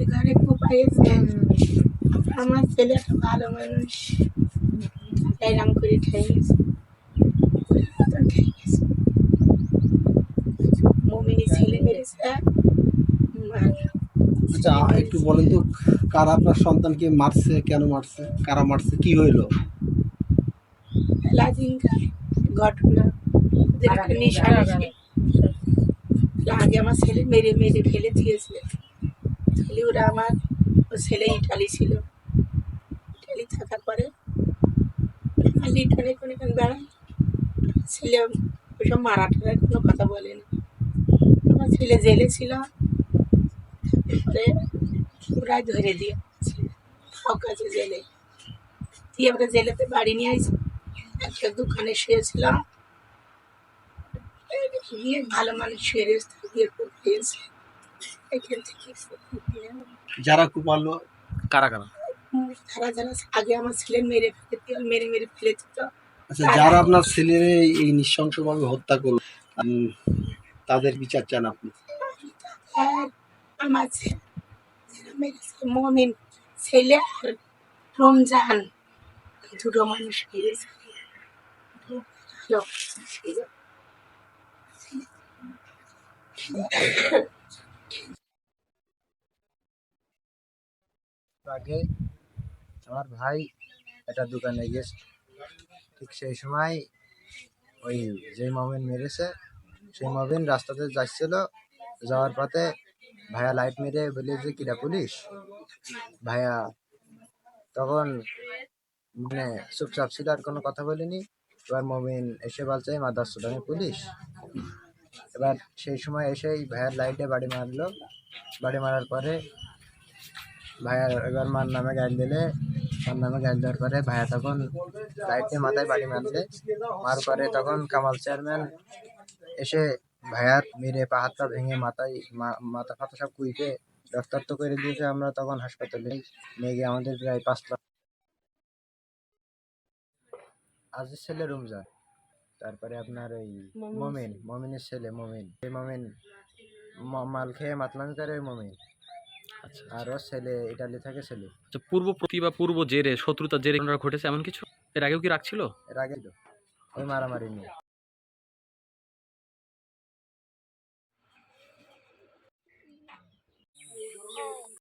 এখানে খুব আমার ভালো মানুষ এরম করে ছেলে মেরেছে একটু বলেন তো, কারা আপনার সন্তানকে মারছে, কেন মারছে, কারা মারছে, কি হইল? লাজিনকার ঘটনা আগে আমার ছেলে মেরে মেরে ফেলে দিয়েছে ছেলে ওরা আমার ছেলে ইটালি ছিল। ইটালি থাকার পরে আর ইটালি কোনো বেড়ায় ছেলে ওসব মারা টারার কোনো কথা বলে না। আমার ছেলে জেলে ছিল। তারপরে ওরাই ধরে দিয়ে কাছে জেলে। দিয়ে আমরা জেলেতে বাড়ি নিয়ে আসি একটা দোকানে শুয়েছিলাম। গিয়ে ভালো মানুষ রয়েছে দিয়ে পেয়েছে। এখান থেকে যারা কুপালো কারা কারা? তারা যারা আগে আমার ছেলে মেরে ফেলে মেরে মেরে ফেলে দিত আচ্ছা যারা আপনার ছেলের এই নৃশংসভাবে হত্যা করল তাদের বিচার চান আপনি? আমার মমিন ছেলে আর রমজান। দুটো মানুষ মেরেছে। ছিল। আগে আমার ভাই একটা দোকানে গেছে। ঠিক সেই সময় ওই যে মমিন মেরেছে, সেই মমিন রাস্তাতে যাচ্ছিল, যাওয়ার পথে ভাইয়া লাইট মেরে বলে যে, কিরা পুলিশ? ভাইয়া তখন মানে চুপচাপ ছিল আর কোনো কথা বলিনি। এবার মমিন এসে বলছে মাদার সুদানি পুলিশ। এবার সেই সময় এসেই ভাইয়ার লাইটে বাড়ি মারলো। বাড়ি মারার পরে ভাইয়া এবার মার নামে গাল দিলে। মার নামে গাল দেওয়ার পরে ভাইয়া তখন লাইটে মাথায় বাড়ি মারলে। মার পরে তখন কামাল চেয়ারম্যান এসে ভাইয়ার মেরে পা হাত পা ভেঙে মাথায় মাথা ফাতা সব কুইপে রক্তাক্ত করে দিয়েছে। আমরা তখন হাসপাতালে নিয়ে গিয়ে আমাদের প্রায় পাঁচ লাখ আজিজ ছেলে রমজান। তারপরে আপনার ওই মমিন মমিনের ছেলে মমিন। এই মমিন মাল খেয়ে মাতলামি করে ওই মমিন। আচ্ছা, আচ্ছা। আর ওর ছেলে ইটালি থাকে ছেলে। তো পূর্ব প্রতিভা পূর্ব জেরে শত্রুতা জেরে ঘটনা ঘটেছে এমন কিছু? এর আগেও কি রাখছিল এর আগে তো ওই মারামারি নিয়ে।